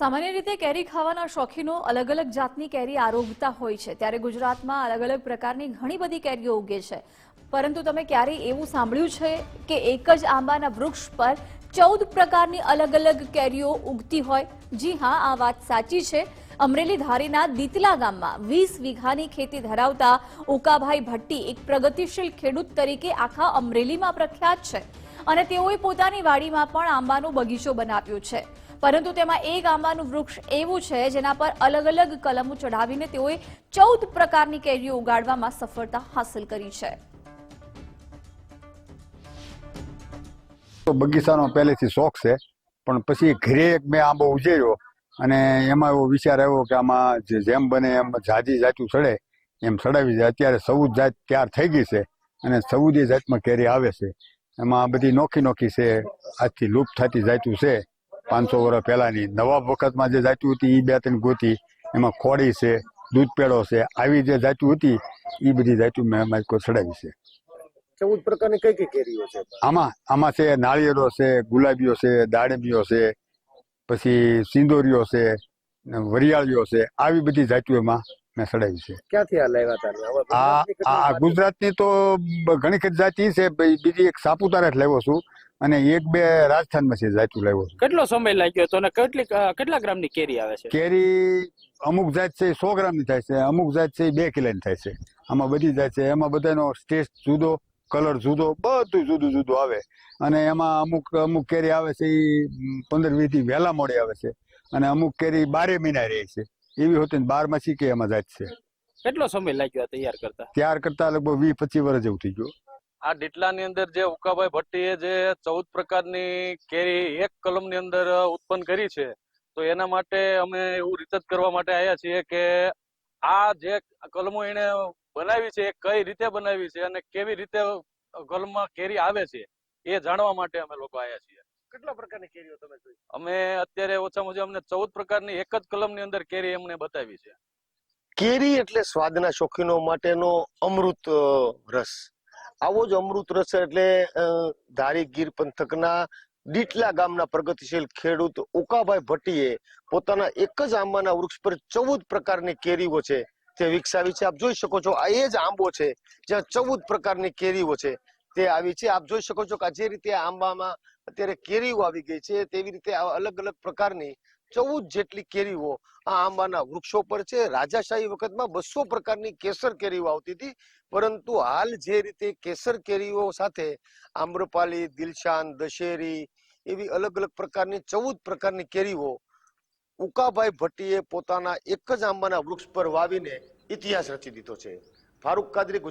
સામાન્ય રીતે કેરી ખાવાના શોખીનો અલગ અલગ જાતની કેરી આરોગતા હોય છે. ત્યારે ગુજરાતમાં અલગ અલગ પ્રકારની ઘણી બધી કેરીઓ ઉગે છે. પરંતુ તમે ક્યારેય એવું સાંભળ્યું છે કે એક જ આંબાના વૃક્ષ પર ચૌદ પ્રકારની અલગ અલગ કેરીઓ ઉગતી હોય? જી હા, આ વાત સાચી છે. અમરેલી ધારીના દીતલા ગામમાં વીસ વીઘાની ખેતી ધરાવતા ઉકાભાઈ ભટ્ટી એક પ્રગતિશીલ ખેડૂત તરીકે આખા અમરેલીમાં પ્રખ્યાત છે. અને તેઓએ પોતાની વાડીમાં પણ આંબાનો બગીચો બનાવ્યો છે. પરંતુ તેમાં એક આંબાનું વૃક્ષ એવું છે, જેના પર અલગ અલગ કલમો ચઢાવીને તેઓએ ચૌદ પ્રકારની કેરીઓ ઉગાડવામાં સફળતા હાંસલ કરી છે. બગીચાનો પહેલેથી શોખ છે, પણ પછી ઘરે એક મેં આંબો ઉજેર્યો અને એમાં એવો વિચાર આવ્યો કે આમાં જેમ બને એમ જાજી જાતું ચડે, એમ ચડાવી જાય અત્યારે સૌદ જાત તૈયાર થઈ ગઈ છે અને સૌદી જાતમાં કેરી આવે છે. એમાં બધી નોખી નોખી છે. આજથી લુપ્ત થતી જાતું છે. પાંચસો વર્ષ પહેલાની. નવા વખતમાં જે જાતું હતી એ બે ત્રણ ગોતી એમાં ખોડી છે દૂધ પેડો છે. આવી જે જાતું હતી એ બધી જાતું મેં એમાં ચડાવી છે. ચૌદ પ્રકારની કઈ કઈ કેરીઓ છે? આમાં આમાં છે નાળિયેરો છે ગુલાબીઓ છે દાડમીઓ છે પછી સિંદોરીઓ છે વરિયાળીઓ છે. આવી બધી જાતિઓ એમાં. મેં છે. ક્યાંથી આ લાવ્યા હતા? આ ગુજરાતની તો ઘણી ખરી જાતિ છે. બીજી એક સાપુતારા જ લાવ્યો છું અને એક બે રાજસ્થાનમાં છે જાતું લાવ્યો છું. કેટલો સમય લાગ્યો હતો અને કેટલી કેટલા ગ્રામની કેરી આવે છે? કેરી અમુક જાત છે સો ગ્રામની થાય છે. અમુક જાત છે બે કિલોની થાય છે. આમાં બધી જાત છે. એમાં બધાનો ટેસ્ટ જુદો કલર જુદો બધું જુદું જુદું આવે. અને એમાં અમુક અમુક કેરી આવે છે એ પંદર વીસથી વહેલા મોડે આવે છે. અને અમુક કેરી બારે મહિના રહે છે. એવી હોતી ને બારમાં શીખે એમાં જાય છે. કેટલો સમય લાગ્યો આ તૈયાર કરતા? તૈયાર કરતા લગભગ વીસ પચીસ વર્ષ જેવું થઈ ગયું. આ ડીટલાની અંદર જે ઉકાભાઈ ભટ્ટીએ જે ચૌદ પ્રકારની કેરી એક કલમની અંદર ઉત્પન્ન કરી છે તો એના માટે અમે એવું રિસર્ચ કરવા માટે આવ્યા છીએ કે આ જે કલમો એને બનાવી છે એ કઈ રીતે બનાવી છે અને કેવી રીતે કલમમાં કેરી આવે છે એ જાણવા માટે અમે લોકો આવ્યા છીએ. કેટલા પ્રકારની કેરીઓ તમે જોઈ? અમે અત્યારે ઓછામાં ઓછા અમને ચૌદ પ્રકારની એક જ કલમની અંદર કેરી અમને બતાવી છે. કેરી એટલે સ્વાદના શોખીનો માટેનો અમૃત રસ. આવો જ અમૃત રસ એટલે ધારી ગીર પંથકના ડીટલા ગામના પ્રગતિશીલ ખેડૂત ઉકાભાઈ ભટ્ટીએ પોતાના એક જ આંબાના વૃક્ષ પર ચૌદ પ્રકારની કેરીઓ છે તે વિકસાવી છે. આપ જોઈ શકો છો આ એ જ આંબો છે જ્યાં ચૌદ પ્રકારની કેરીઓ છે. તે આવી છે. આપ જોઈ શકો છો કે જે રીતે આંબામાં અત્યારે કેરીઓ આવી ગઈ છે, તેવી રીતે અલગ અલગ પ્રકારની ચૌદ જેટલી કેરીઓ આ આંબાના વૃક્ષો પર છે. રાજાશાહી વખતમાં બસો પ્રકારની કેસર કેરીઓ આવતી હતી. પરંતુ હાલ જે રીતે કેસર કેરીઓ સાથે આમ્રપાલી, દિલશાન, દશેરી એવી અલગ અલગ પ્રકારની ચૌદ પ્રકારની કેરીઓ ઉકાભાઈ ભટ્ટીએ પોતાના એક જ આંબાના વૃક્ષ પર વાવીને ઇતિહાસ રચી દીધો છે. ફારૂક કાદરી, ગુજરાત